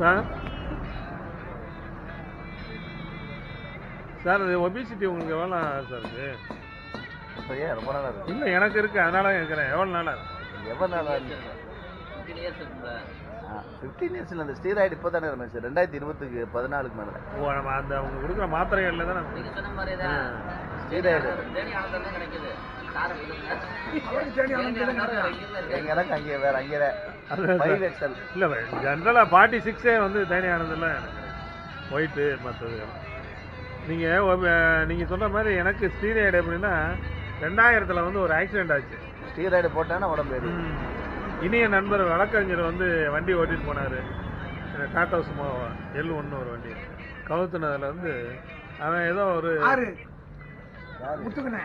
Sir. Sir இது obesity உங்களுக்கு எவ்வளோ சார் இருக்கு இப்போ ஏன் ரொம்ப நாளாக இருக்கு இல்லை எனக்கு இருக்கு. அதனால கேட்குறேன் எவ்வளோ நாளாக எவ்வளோ நாளாக ஃபிஃப்டீன் இயர்ஸில் அந்த ஸ்டீராய்டு இப்போ தானே இருந்துச்சு ரெண்டாயிரத்தி இருபத்துக்கு பதினாலுக்கு மேலே. ஓ நம்ம அந்த அவங்க கொடுக்குற மாத்திரைகள்ல தான்? நீங்க சொன்ன மாதிரி தான் ஸ்டீராய்டு கிடைக்குது. எனக்கு அங்கே வேற அங்கே இல்லை ஜென்ரலாக ஃபார்ட்டி சிக்ஸே வந்து தேனியானதில் எனக்கு ஒயிட்டு மற்றது நீங்கள் நீங்கள் சொன்ன மாதிரி எனக்கு ஸ்டீராய்டு எப்படின்னா ரெண்டாயிரத்தில் வந்து ஒரு ஆக்சிடென்ட் ஆச்சு ஸ்டீராய்டு போட்டானா உடம்பு இனிய நண்பர் வழக்கறிஞர் வந்து வண்டி. ஓட்டிட்டு போனார் டாட்டா சும்மா எல் ஒன்று ஒரு வண்டி கவுத்துனதுல வந்து அவன் ஏதோ ஒரு ஆறு முத்துக்கண்ணே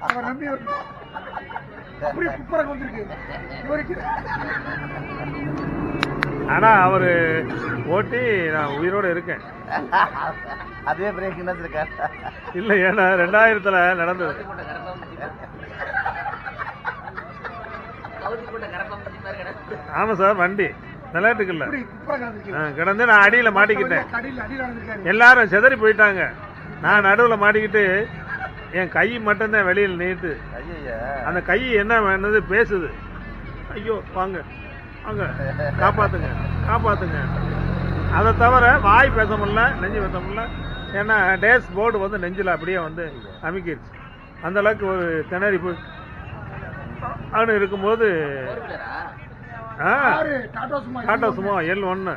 அவர் நம்பி வந்திருக்கு. இவருக்கு ஆனால் அவர் ஓட்டி நான் உயிரோடு இருக்கேன். அதே பிரேக் என்ன இருக்கா? இல்லை ஏன்னா ரெண்டாயிரத்தில் நடந்தது. ஆமாம் சார் வண்டி. ஆ, கிடந்து நான் அடியில் மாட்டிக்கிட்டேன். எல்லாரும் செதறி போயிட்டாங்க. நான் நடுவில் மாட்டிக்கிட்டு என் கை மட்டும்தான் வெளியில் நீட்டு. ஐயா அந்த கை என்ன வேணுது பேசுது. ஐயோ வாங்க. வாங்க. காப்பாத்துங்க. காப்பாத்துங்க. அதை தவிர வாய் பேச முடியல நெஞ்சு பேச முடியல. ஏன்னா டேஸ் போர்டு வந்து நெஞ்சில் அப்படியே வந்து அமுக்கிடுச்சு அந்த அளவுக்கு ஒரு திணறி போய் அப்படின்னு இருக்கும்போது டாட்டா சும்மா எல் ஒன்று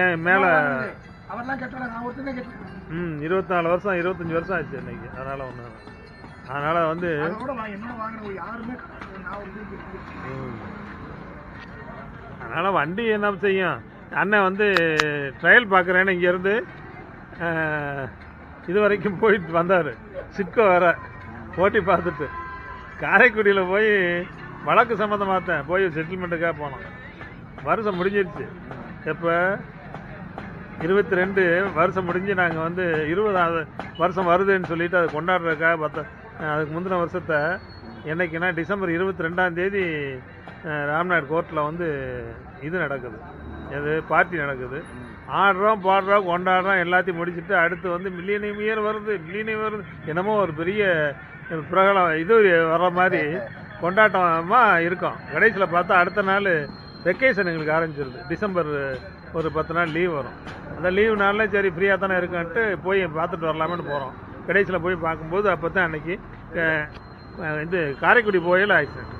என் மேலே அவர்லாம் கட்டல நான் ஒருத்தனே கட்டேன் ம் இருபத்தி நாலு வருஷம் இருபத்தஞ்சி வருஷம் ஆச்சு இன்னைக்கு. அதனால் ஒன்று அதனால் வந்து அதோட நான் என்ன வாங்கின யாருமே நான் ஒரு. அதனால் வண்டி என்ன செய்யும்? அண்ணன் வந்து ட்ரையல் பார்க்குறேன்னு இங்கேருந்து இது வரைக்கும் போயிட்டு வந்தார். சிட்கோ வேற ஓட்டி பார்த்துட்டு. காரைக்குடியில் போய் வழக்கு சம்மந்தமாகத்தேன் போய் செட்டில்மெண்ட்டுக்காக போனோம். வருஷம் முடிஞ்சிருச்சு. எப்போ? இருபத்தி ரெண்டு வருஷம் முடிஞ்சு நாங்கள் வந்து இருபதாவது வருஷம் வருதுன்னு சொல்லிட்டு அதை கொண்டாடுறதுக்காக பத்த அதுக்கு முந்தின வருஷத்தை என்னைக்குன்னா டிசம்பர் இருபத்தி ரெண்டாம் தேதி ராம்நாத் கோர்ட்டில் வந்து இது நடக்குது. இது பார்ட்டி நடக்குது. ஆடுறோம் பாடுறோம் கொண்டாடுறோம் எல்லாத்தையும் முடிச்சுட்டு அடுத்து வந்து மில்லியனியம் இயர் வருது மில்லியனியம் வருது. என்னமோ ஒரு பெரிய பிரகலம் இது வர்ற மாதிரி கொண்டாட்டமாக இருக்கும். கடைசியில் பார்த்தா அடுத்த நாள் வெக்கேஷன் எங்களுக்கு ஆரம்பிச்சிருது. டிசம்பர் ஒரு பத்து நாள் லீவ் வரும். அந்த லீவ் நாளில் சரி ஃப்ரீயாக தானே இருக்குன்ட்டு போய் பார்த்துட்டு வரலாமேன்னு போகிறோம் கடைசியில் போய் பார்க்கும்போது அப்போ தான் அன்னைக்கு இது காரைக்குடி போயில் ஆக்சிடென்ட்